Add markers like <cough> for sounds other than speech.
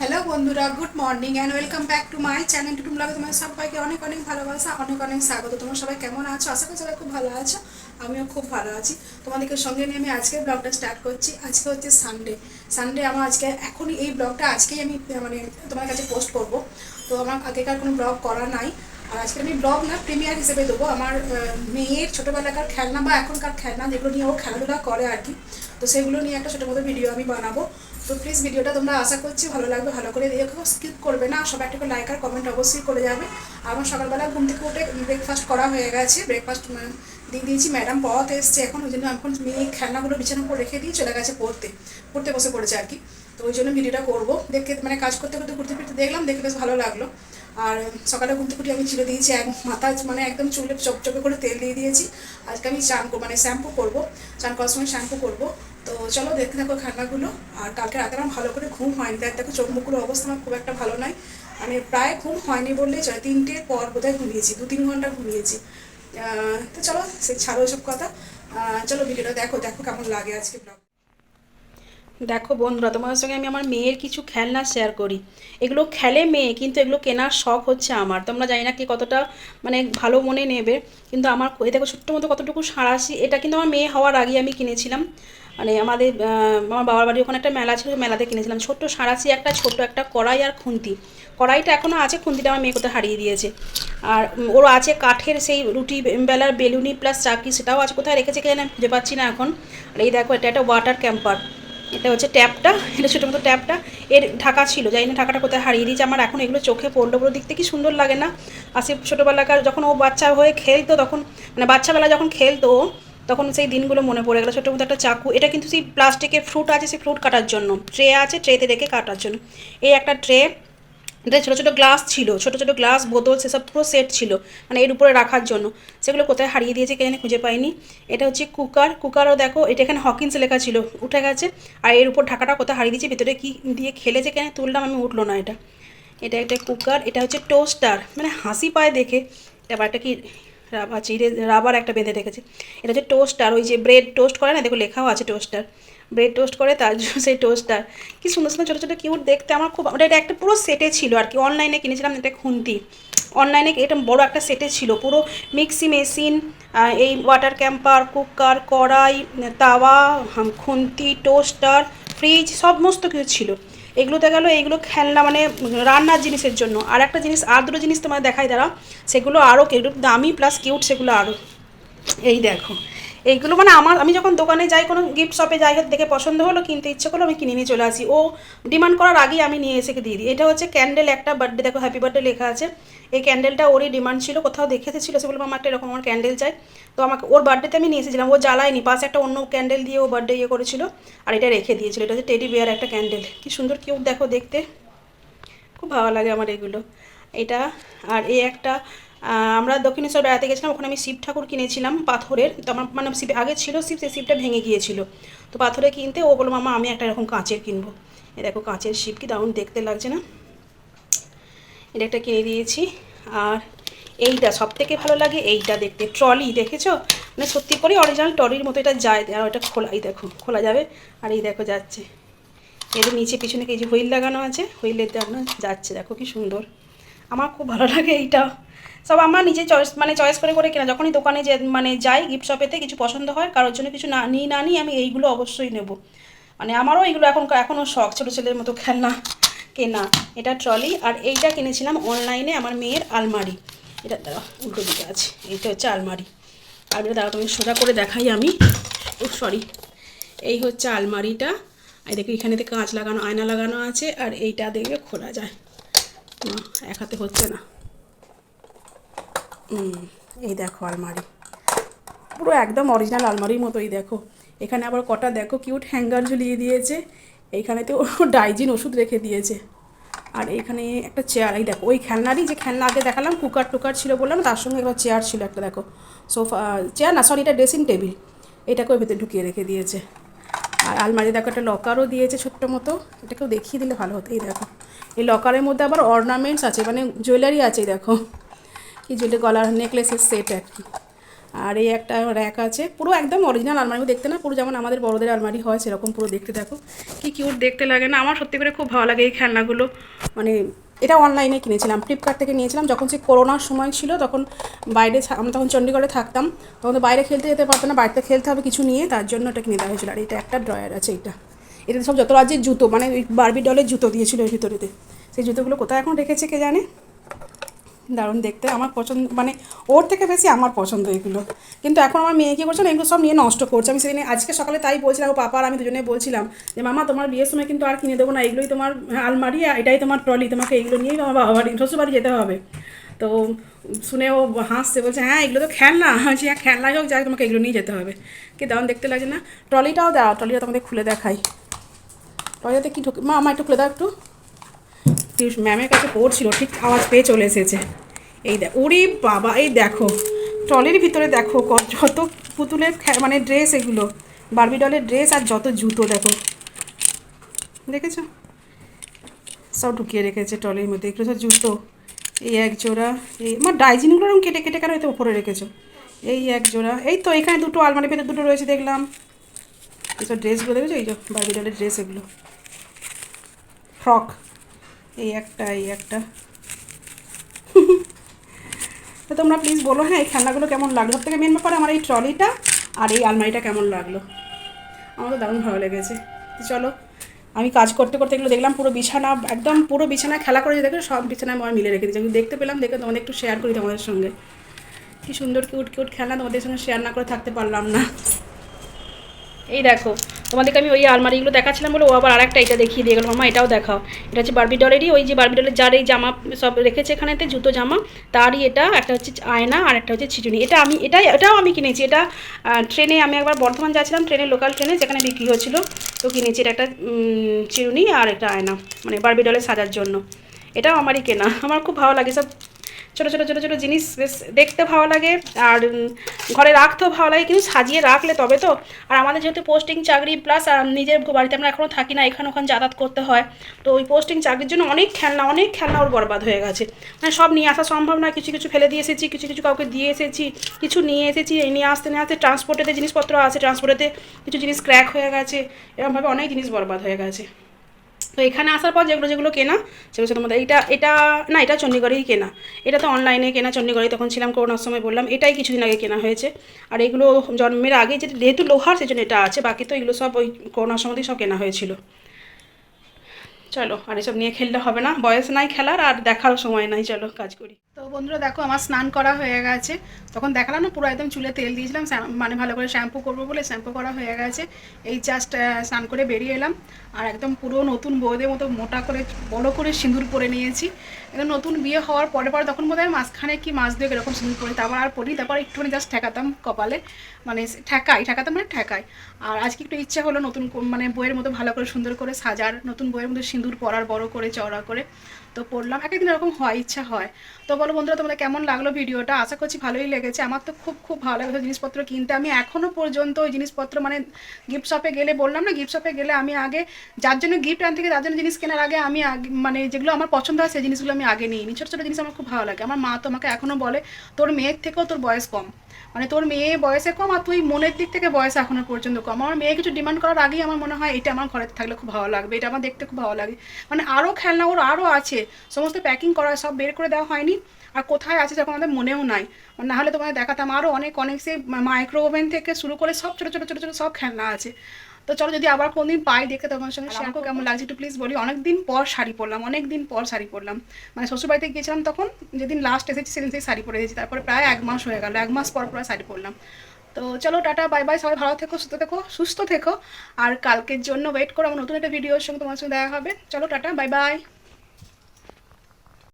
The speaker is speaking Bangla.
হ্যালো বন্ধুরা good morning and welcome back to my channel টুটুম ব্লগে তোমার সবাইকে অনেক অনেক ভালোবাসা, অনেক অনেক স্বাগত। তোমরা সবাই কেমন আছো? আশা করি সবাই খুব ভালো আছো। আমিও খুব ভালো আছি। তোমাদেরকে সঙ্গে নিয়ে আমি আজকে ব্লগটা স্টার্ট করছি। আজকে হচ্ছে সানডে সানডে আমার আজকে, এখনই এই ব্লগটা আজকেই আমি মানে তোমার কাছে পোস্ট করব। তো আমার আগেকার কোনো ব্লগ করা নাই। আর আজকে আমি ব্লগ না প্রিমিয়ার হিসেবে দেবো। আমার মেয়ের ছোটোবেলাকার খেলনা বা এখনকার খেলনা, যেগুলো নিয়ে ও খেলাধুলা করে আর কি, তো সেগুলো নিয়ে একটা ছোটো মতো ভিডিও আমি বানাবো। তো প্লিজ ভিডিওটা তোমরা আশা করছি ভালো লাগবে, ভালো করে দেখো স্কিপ করবে না। সবাই একটা লাইক আর কমেন্ট অবশ্যই করে যাবে। আমার সকালবেলা ঘুম থেকে উঠে ব্রেকফাস্ট করা হয়ে গেছে। ব্রেকফাস্ট দিয়ে দিয়েছি ম্যাডাম পথ এসছে এখন, ওই জন্য এখন মেয়ে খেলনাগুলো বিছানা করে রেখে দিয়ে চলে গেছে পড়তে। পড়তে বসে পড়েছে আর কি। তো ওই জন্য ভিডিওটা করব। দেখে মানে কাজ করতে করতে ঘুরতে ফিরতে দেখলাম, দেখে বেশ ভালো লাগল। আর সকালে ঘুম থেকে আমি ছিঁড়ে দিয়েছি এক মাথা মানে একদম চুলে চপচপে করে তেল দিয়ে দিয়েছি। আজকে আমি চান মানে শ্যাম্পু করব, চান করার সময় শ্যাম্পু করব। তো চলো দেখতে থাকো খান্নাগুলো আর কালকে রাতে আমার ভালো করে ঘুম হয়নি। দেখ, দেখো চোখ মুখগুলো অবস্থা আমার খুব একটা ভালো নয়। মানে প্রায় ঘুম হয়নি বললেই চলে, তিনটের পর বোধহয় ঘুমিয়েছি, দু তিন ঘণ্টা ঘুমিয়েছি। তো চলো, সে ছাড়ো এসব কথা। চলো ভিডিওটা দেখো দেখো কেমন লাগে আজকে ব্লগ দেখো বন্ধুরা, তোমাদের সঙ্গে আমি আমার মেয়ের কিছু খেলনা শেয়ার করি। এগুলো খেলে মেয়ে, কিন্তু এগুলো কেনার শখ হচ্ছে আমার। তোমরা জানি না কি কতটা মানে ভালো মনে নেবে। কিন্তু আমার এই দেখো ছোট্ট মতো কতটুকু সাঁড়াশি এটা কিন্তু আমার মেয়ে হওয়ার আগে আমি কিনেছিলাম। মানে আমাদের আমার বাবার বাড়ির ওখানে একটা মেলা ছিল মেলাতে কিনেছিলাম। ছোট্ট সাঁড়াশি একটা ছোট্ট একটা কড়াই আর খুন্তি। কড়াইটা এখনও আছে, খুন্তিটা আমার মেয়ে কোথায় হারিয়ে দিয়েছে। আর ওর আছে কাঠের সেই রুটি বেলার বেলুনি প্লাস চাকি, সেটাও আছে কোথায় রেখেছে কে জানি, আমি খুঁজে পাচ্ছি না এখন। আর এই দেখো, এটা একটা ওয়াটার ক্যাম্পার এটা হচ্ছে ট্যাপটা, এটা ছোটো মতো ট্যাপটা, এর ঢাকা ছিল, যাই না ঢাকাটা কোথায় হারিয়ে দিয়েছে আমার এখন এগুলো চোখে পড়ল বলে দেখতে কি সুন্দর লাগে না। আর সে ছোটোবেলাকার যখন ও বাচ্চা হয়ে খেলতো তখন মানে বাচ্চাবেলা যখন খেলতো, তখন সেই দিনগুলো মনে পড়ে গেলো ছোটো মতো একটা চাকু, এটা কিন্তু সেই প্লাস্টিকের ফ্রুট আছে, সেই ফ্রুট কাটার জন্য ট্রে আছে ট্রেতে রেখে কাটার জন্য। এই একটা ট্রে এটা ছোটো ছোটো গ্লাস ছিল, ছোটো ছোটো গ্লাস বোতল সেসব পুরো সেট ছিল মানে এর উপরে রাখার জন্য। সেগুলো কোথায় হারিয়ে দিয়েছে কে জানি খুঁজে পাইনি। এটা হচ্ছে কুকার কুকারও দেখো, এটা এখানে হকিন্স লেখা ছিল, উঠে গেছে। আর এর উপর ঢাকাটা কোথায় হারিয়ে দিয়েছে, ভিতরে কি দিয়ে খেলেছে কেন তুললাম আমি উঠল না এটা। এটা একটা কুকার এটা হচ্ছে টোস্টার মানে হাসি পায় দেখে। তারপর একটা কি, রাবার, চিড়ে, রাবার একটা বেঁধে রেখেছে। এটা হচ্ছে টোস্টার ওই যে ব্রেড টোস্ট করে না, দেখো লেখাও আছে টোস্টার ব্রেড টোস্ট করে, তার জন্য সেই টোস্টার কি সুন্দর সুন্দর ছোটো ছোটো কিউট দেখতে, আমার খুব ওটা এটা একটা পুরো সেটে ছিল আর কি অনলাইনে কিনেছিলাম, এটা খুন্তি। অনলাইনে এটা বড় একটা সেটে ছিল। পুরো মিক্সি মেশিন এই ওয়াটার ক্যাম্পার কুকার কড়াই, তাওয়া খুন্তি টোস্টার ফ্রিজ সমস্ত কিছু ছিল। এগুলোতে গেল, এইগুলো খেলনা মানে রান্নার জিনিসের জন্য। আর একটা জিনিস, আর দুটো জিনিস তোমার দেখাই দাঁড়া সেগুলো আরও একটু দামি প্লাস কিউট সেগুলো আরও এই দেখো। এইগুলো মানে আমার, আমি যখন দোকানে যাই, কোনো গিফট শপে যাই দেখে পছন্দ হলো, কিনতে ইচ্ছে করল, আমি কিনে নিয়ে চলে আসি। ও ডিমান্ড করার আগেই আমি নিয়ে এসে দিয়ে দিই। এটা হচ্ছে ক্যান্ডেল একটা বার্থডে দেখো হ্যাপি বার্থডে লেখা আছে। এই ক্যান্ডেলটা ওরই ডিমান্ড ছিল, কোথাও দেখেছে ছিল, সে বলব আমার একটা এরকম আমার ক্যান্ডেল চাই। তো আমাকে, ওর বার্থডেতে আমি নিয়ে এসেছিলাম। ও জ্বালায়নি পাশে একটা অন্য ক্যান্ডেল দিয়ে ও বার্থডে ইয়ে করেছিল, আর এটা রেখে দিয়েছিল। এটা হচ্ছে টেডি বিয়ার একটা ক্যান্ডেল কি সুন্দর কিউ দেখো, দেখতে। খুব ভালো লাগে আমার এগুলো। এটা, আর এই একটা আমরা দক্ষিণেশ্বর বেড়াতে গেছিলাম, ওখানে আমি শিব ঠাকুর কিনেছিলাম পাথরের। তো আমার মানে শিব, আগে ছিল শিব, সেই শিবটা ভেঙে গিয়েছিল। তো পাথরে কিনতে ও বলল, মামা, আমি একটা এরকম কাঁচের কিনবো। এ দেখো, কাঁচের শিব কি দারুণ দেখতে লাগছে না? এটা একটা কিনে দিয়েছি। আর এইটা সব থেকে ভালো লাগে এইটা দেখতে। ট্রলি, দেখেছ? মানে সত্যি করে অরিজিনাল ট্রলির মতো এটা যায়, আর ওটা খোলাই দেখো, খোলা যাবে। আর এই দেখো, যাচ্ছে। এদের নিচে পিছনে যে হুইল লাগানো আছে, হুইলের জন্য যাচ্ছে, দেখো কি সুন্দর। আমার খুব ভালো লাগে এইটা। সব আমার নিজে চয়েস মানে চয়েস করে করে কেনা। যখনই দোকানে যে মানে যাই গিফট শপেতে কিছু পছন্দ হয়, কারোর জন্য কিছু না, নিই না নিই আমি এইগুলো অবশ্যই নেব। মানে আমারও এইগুলো এখন এখনও শখ, ছোটো ছেলের মতো খেলনা কেনা। এটা ট্রলি আর এইটা কিনেছিলাম অনলাইনে আমার মেয়ের আলমারি। এটা দাঁড়া উল্টো দিকে আছে। এইটা হচ্ছে আলমারি। আলমারি দাঁড়া তুমি সোজা করে দেখাই আমি। ও সরি এই হচ্ছে আলমারিটা। আর দেখো এখানেতে কাঁচ লাগানো, আয়না লাগানো আছে, আর এইটা দেখবে খোলা যায়। এক হাতে হচ্ছে না। এই দেখো আলমারি। পুরো একদম অরিজিনাল আলমারির মতোই দেখো। এখানে আবার কটা দেখো কিউট হ্যাঙ্গার ঝুলিয়ে দিয়েছে। এইখানেতে ও ডাইজিন ওষুধ রেখে দিয়েছে। আর এখানে একটা চেয়ার এই দেখো, ওই খেলনারই যে খেলনা আগে দেখালাম, কুকার টুকার ছিল বললাম তার সঙ্গে একটা চেয়ার ছিল একটা, দেখো। সোফা চেয়ার না সরি এটা ড্রেসিং টেবিল এটাকে এটাকেও ভেতরে ঢুকিয়ে রেখে দিয়েছে। আর আলমারি দেখো একটা লকারও দিয়েছে ছোট্ট মতো। এটাকেও দেখিয়ে দিলে ভালো হতো। এই দেখো। এই লকারের মধ্যে আবার অর্নামেন্টস আছে মানে জুয়েলারি আছে দেখো। কি জুয়েলারি গলার নেকলেসের সেট আর কি। আর এই একটা র্যাক আছে। পুরো একদম অরিজিনাল আলমারি দেখতে না, পুরো যেমন আমাদের বড়দের আলমারি হয়, সেরকম পুরো দেখতে দেখো। কি কিউট দেখতে লাগে না, আমার সত্যি করে খুব ভালো লাগে এই খেলনাগুলো। মানে এটা অনলাইনে কিনেছিলাম। ফ্লিপকার্ট থেকে নিয়েছিলাম। যখন সে করোনার সময় ছিল, তখন বাইরে আমি আমরা তখন চণ্ডীগড়ে থাকতাম। তখন তো বাইরে খেলতে যেতে পারতো না, বাড়িতে খেলতে হবে কিছু নিয়ে, তার জন্য এটা কিনে দেওয়া হয়েছিল। আর এটা একটা ড্রয়ার আছে, এটা। এটাতে সব যত রাজ্যের জুতো মানে ওই বারবি ডলের জুতো দিয়েছিল এর ভিতরেতে। সেই জুতোগুলো কোথায় এখন রেখেছে কে জানে? দারুণ দেখতে। আমার পছন্দ মানে ওর থেকে বেশি আমার পছন্দ এগুলো। কিন্তু এখন আমার মেয়ে কী করছে না, এগুলো সব নিয়ে নষ্ট করছে। আমি সেদিন, আজকে সকালে তাই বলছিলাম, ও পাপা আর আমি দুজনে বলছিলাম যে, মামা, তোমার বিয়ের সময় কিন্তু আর কিনে দেবো না। এগুলোই তোমার আলমারি আর এটাই তোমার ট্রলি তোমাকে এগুলো নিয়েই আমার বাবা বাড়ি শ্বশুর বাড়ি যেতে হবে। তো শুনে ও হাসছে, বলছে হ্যাঁ এগুলো তো খেলনা। <laughs> বলছি হ্যাঁ খেলনাই হোক, যাই তোমাকে এগুলো নিয়ে যেতে হবে। কি দারুণ দেখতে লাগে না। ট্রলিটাও দাও ট্রলিটা তোমাদের খুলে দেখাই। ট্রলিতে কি ঢুকে, মা আমার একটু খুলে দাও একটু। ম্যামের কাছে পড়ছিল, ঠিক আওয়াজ পেয়ে চলে এসেছে। এই দেখ ওরে বাবা, এই দেখো, ট্রলির ভিতরে দেখো যত পুতুলের মানে ড্রেস এগুলো বারবি ডলের ড্রেস আর যত জুতো দেখো। দেখেছ? সব ঢুকিয়ে রেখেছে ট্রলির মধ্যে, এগুলো সব জুতো। এই এক জোড়া, এই আমার ডাইজিনগুলো এরকম কেটে কেটে কেন এতে উপরে রেখেছো? এই এক জোড়া, এই তো এখানে দুটো আলমারির ভেতরে দুটো রয়েছে, দেখলাম। এইসব ড্রেসগুলো দেখেছ? এই যে বারবি ডলের ড্রেস এগুলো। ফ্রক। এই একটা এই একটা। তো তোমরা প্লিজ বলো হ্যাঁ এই খেলনাগুলো কেমন লাগল? সব থেকে মেন ব্যাপার আমার এই ট্রলিটা আর এই আলমারিটা কেমন লাগল? আমার তো দারুণ ভালো লেগেছে। চলো, আমি কাজ করতে করতে এগুলো দেখলাম, পুরো বিছানা, একদম পুরো বিছানা খেলা করে দেখো সব বিছানায় আমি মিলে রেখে দিয়েছি আমি দেখতে পেলাম, দেখে তোমাদের একটু শেয়ার করি তোমাদের সঙ্গে। কি সুন্দর কিউট কিউট খেলনা তোমাদের সঙ্গে শেয়ার না করে থাকতে পারলাম না। এই দেখো তোমাদেরকে আমি ওই আলমারিগুলো দেখাচ্ছিলাম বলে ও আবার আরেকটা এটা দেখিয়ে দিয়ে গেলো। মামা, এটাও দেখাও। এটা হচ্ছে বারবি ডলেরই ওই যে বারবি ডলের যার এই জামা সব রেখেছে এখানেতে, জুতো, জামা, তারই এটা, একটা হচ্ছে আয়না আর একটা হচ্ছে ছিটুনি। এটা আমি এটাই এটাও আমি কিনেছি। এটা ট্রেনে আমি একবার বর্ধমান যাচ্ছিলাম, ট্রেনে লোকাল ট্রেনে, যেখানে বিক্রি হচ্ছিল তো কিনেছি। এটা একটা চিরুনি আর একটা আয়না মানে বারবি ডলে সাজার জন্য। এটাও আমারই কেনা। আমার খুব ভালো লাগে। সব ছোটো ছোটো ছোটো ছোটো জিনিস বেশ দেখতে ভালো লাগে। আর ঘরে রাখতেও ভালো লাগে, কিন্তু সাজিয়ে রাখলে তবে তো। আর আমাদের যেহেতু পোস্টিং চাকরি প্লাস নিজের বাড়িতে আমরা এখনও থাকি না, এখানে ওখানে যাতায়াত করতে হয়। তো ওই পোস্টিং চাকরির জন্য অনেক খেলনা অনেক খেলনা ওর বরবাদ হয়ে গেছে। মানে সব নিয়ে আসা সম্ভব না, কিছু কিছু ফেলে দিয়ে এসেছি, কিছু কিছু কাউকে দিয়ে এসেছি, কিছু নিয়ে এসেছি, এই নিয়ে আসতে নিয়ে আসতে ট্রান্সপোর্টেতে জিনিসপত্র আছে ট্রান্সপোর্টেতে কিছু জিনিস ক্র্যাক হয়ে গেছে, এরকমভাবে অনেক জিনিস বরবাদ হয়ে গেছে। তো এখানে আসার পর যেগুলো যেগুলো কেনা, সেগুলো হচ্ছে মধ্যে এটা এটা, না, এটা চণ্ডীগড়েই কেনা। এটা তো অনলাইনে কেনা চণ্ডীগড়ে তখন ছিলাম করোনার সময় বললাম, এটাই কিছুদিন আগে কেনা হয়েছে। আর এগুলো জন্মের আগে যেহেতু লোহার, সেজন্য এটা আছে, বাকি তো এগুলো সব ওই করোনার সময়তেই সব কেনা হয়েছিল। চলো, আর এসব নিয়ে খেললে হবে না, বয়স নাই খেলার, আর দেখারও সময় নাই, চলো, কাজ করি। তো বন্ধুরা দেখো আমার স্নান করা হয়ে গেছে। তখন দেখালাম না, পুরো একদম চুলে তেল দিয়েছিলাম মানে ভালো করে শ্যাম্পু করব বলে শ্যাম্পু করা হয়ে গেছে। এই জাস্ট স্নান করে বেরিয়ে এলাম। আর একদম পুরো নতুন বউদের মতো মোটা করে, বড় করে সিঁদুর পরে নিয়েছি। একদম নতুন বিয়ে হওয়ার পরে পরে তখন বোধ হয় মাঝখানে কি মাছ দুয়েক এরকম সিঁদুর পরে তারপর আর পরি তারপর একটুখানি জাস্ট ঠেকাতাম কপালে। মানে ঠেকাই, ঠেকাতাম মানে ঠেকাই। আর আজকে একটু ইচ্ছা হলো নতুন মানে বইয়ের মতো ভালো করে সুন্দর করে সাজার, নতুন বইয়ের মতো সিঁদুর পরার, বড় করে, চওড়া করে। তো পড়লাম এক একদিন এরকম হয়, ইচ্ছা হয়। তো বলো বন্ধুরা তোমাদের কেমন লাগল ভিডিওটা? আশা করছি ভালোই লেগেছে। আমার তো খুব খুব ভালো লাগে জিনিসপত্র কিনতে। আমি এখনও পর্যন্ত ওই জিনিসপত্র মানে গিফট শপে গেলে, বললাম না গিফট শপে গেলে আমি আগে, যার জন্য গিফট আনতে গিয়ে তার জন্য জিনিস কেনার আগে আমি মানে যেগুলো আমার পছন্দ হয়, সেই জিনিসগুলো আমি আগে নিই। ছোটো ছোটো জিনিস আমার খুব ভালো লাগে। আমার মা তো আমাকে এখনও বলে, তোর মেয়ের থেকেও তোর বয়স কম। মানে তোর মেয়ে বয়সে কম আর তুই মনের দিক থেকে বয়স এখনও পর্যন্ত কম। আমার মেয়ে কিছু ডিমান্ড করার আগেই আমার মনে হয় এটা আমার ঘরে থাকলে খুব ভালো লাগবে, এটা আমার দেখতে খুব ভালো লাগে। মানে আরও খেলনা ওর আরও আছে, সমস্ত প্যাকিং করা সব বের করে দেওয়া হয়নি। আর কোথায় আছে যখন আমাদের মনেও নাই। না হলে তোমাদের দেখাতাম আরও অনেক অনেক সে মাইক্রো ওভেন থেকে শুরু করে সব ছোটো ছোটো ছোটো ছোটো সব খেলনা আছে। তো চলো যদি আবার কোনদিন পাই দেখে তোমার সঙ্গে শেয়ার করো কেমন লাগছে একটু প্লিজ বলি। অনেকদিন পর শাড়ি পরলাম অনেকদিন পর শাড়ি পরলাম। মানে শ্বশুরবাড়িতে গিয়েছিলাম তখন যেদিন লাস্ট এসেছি সেদিন সেই শাড়ি পরে দিয়েছি তারপরে প্রায় এক মাস হয়ে গেল এক মাস পর পর শাড়ি পরলাম। তো চলো টাটা বাই বাই সবাই ভালো থেকো সুস্থ থেকো সুস্থ থেকো। আর কালকের জন্য ওয়েট করো আমার নতুন একটা ভিডিওর সঙ্গে তোমার সঙ্গে দেখা হবে। চলো টাটা বাই বাই